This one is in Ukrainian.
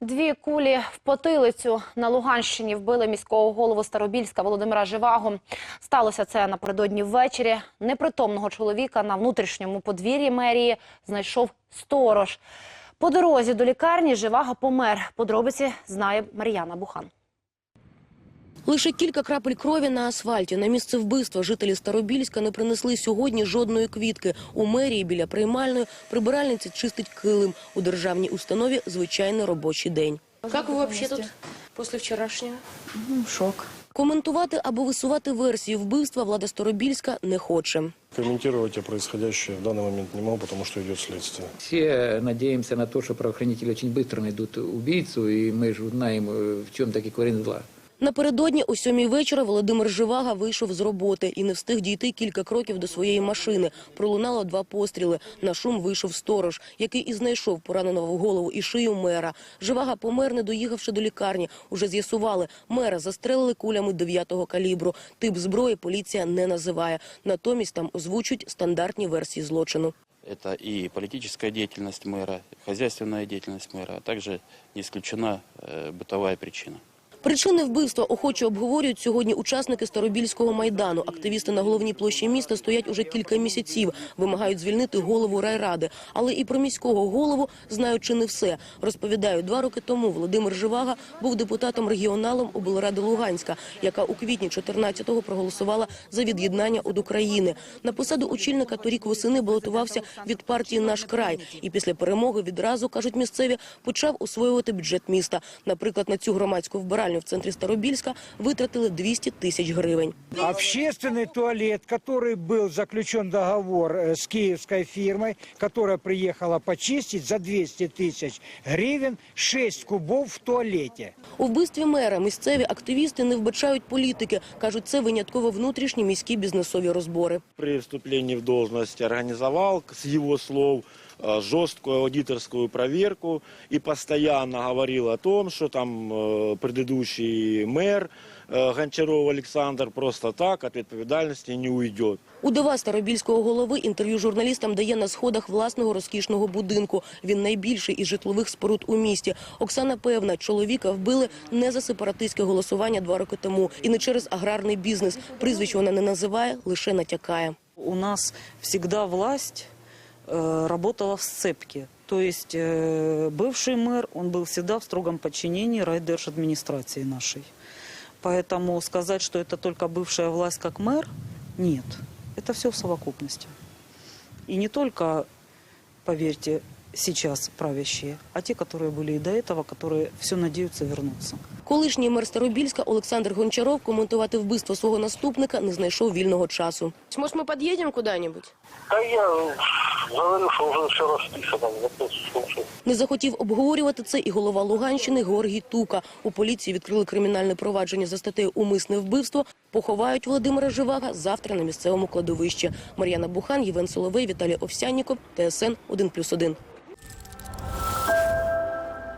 Дві кулі в потилицю на Луганщині вбили міського голову Старобільська Володимира Живаго. Сталося це напередодні ввечері. Непритомного чоловіка на внутрішньому подвір'ї мерії знайшов сторож. По дорозі до лікарні Живаго помер. Подробиці знає Мар'яна Бухан. Лише кілька крапель крові на асфальті. На місце вбивства жителі Старобільська не принесли сьогодні жодної квітки. У мерії біля приймальної прибиральниці чистить килим. У державній установі звичайний робочий день. Як ви взагалі тут після вчорашнього? Шок. Коментувати або висувати версії вбивства влада Старобільська не хоче. Комментировать происходящее в данный момент не могу, потому что идет следствие. Все надеемся на то, что правоохранители очень быстро найдут убийцу, и мы же узнаем, э, в чем таки корень зла. Напередодні о сьомій вечора Володимир Живага вийшов з роботи і не встиг дійти кілька кроків до своєї машини. Пролунало два постріли. На шум вийшов сторож, який і знайшов пораненого в голову і шию мера. Живага помер, не доїхавши до лікарні. Уже з'ясували, мера застрелили кулями 9-го калібру. Тип зброї поліція не називає. Натомість там озвучують стандартні версії злочину. Это и политическая деятельность мэра, хозяйственная деятельность мэра, а также не исключена э, бытовая причина. Причини вбивства охоче обговорюють сьогодні учасники Старобільського майдану. Активісти на головній площі міста стоять уже кілька місяців, вимагають звільнити голову райради. Але і про міського голову знають чи не все. Розповідають, два роки тому Володимир Живага був депутатом регіоналом облради Луганська, яка у квітні 14-го проголосувала за від'єднання від України. На посаду очільника торік восени балотувався від партії Наш край і після перемоги відразу кажуть місцеві почав освоювати бюджет міста. Наприклад, на цю громадську вбиральню в центрі Старобільська витратили 200 тисяч гривень. Общественный туалет, который был заключен договор э, с киевской фирмой, которая приехала почистить за 200 тысяч гривен 6 кубов в туалете. У вбивстві мера місцеві активісти не вбачають політики. кажуть, це винятково внутрішні міські бізнесові розбори. при вступлении в должность организовал, с его слов, э, жесткую аудиторскую проверку и постоянно говорил о том, что там э, предыдущий мэр э, Гончаров Александр просто так от ответственности не уйдет. Удова старобільського голови інтерв'ю журналістам дає на сходах власного розкішного будинку. Він найбільший із житлових споруд у місті. Оксана певна, чоловіка вбили не за сепаратистське голосування два роки тому і не через аграрний бізнес. Прізвищ вона не називає, лише натякає. У нас всегда власть э, работала в сцепке. То есть э, бывший мэр, он был всегда в строгом подчинении райдержадминистрации нашей. Поэтому сказать, что это только бывшая власть как мэр, нет. Это все в совокупности. И не только, поверьте, сейчас правящие, а те, которые были и до этого, которые все надеются вернуться. Колишній мер Старобільська Олександр Гончаров коментувати вбивство свого наступника не знайшов вільного часу. Може, ми під'їдемо куди-небудь? Да я говорю, що вже все розписано. Не захотів обговорювати це і голова Луганщини Георгій Тука. У поліції відкрили кримінальне провадження за статтею «Умисне вбивство». Поховають Володимира Живага завтра на місцевому кладовищі. Мар'яна Бухан, Євген Соловей, Віталій Овсянніков, ТСН 1+,1.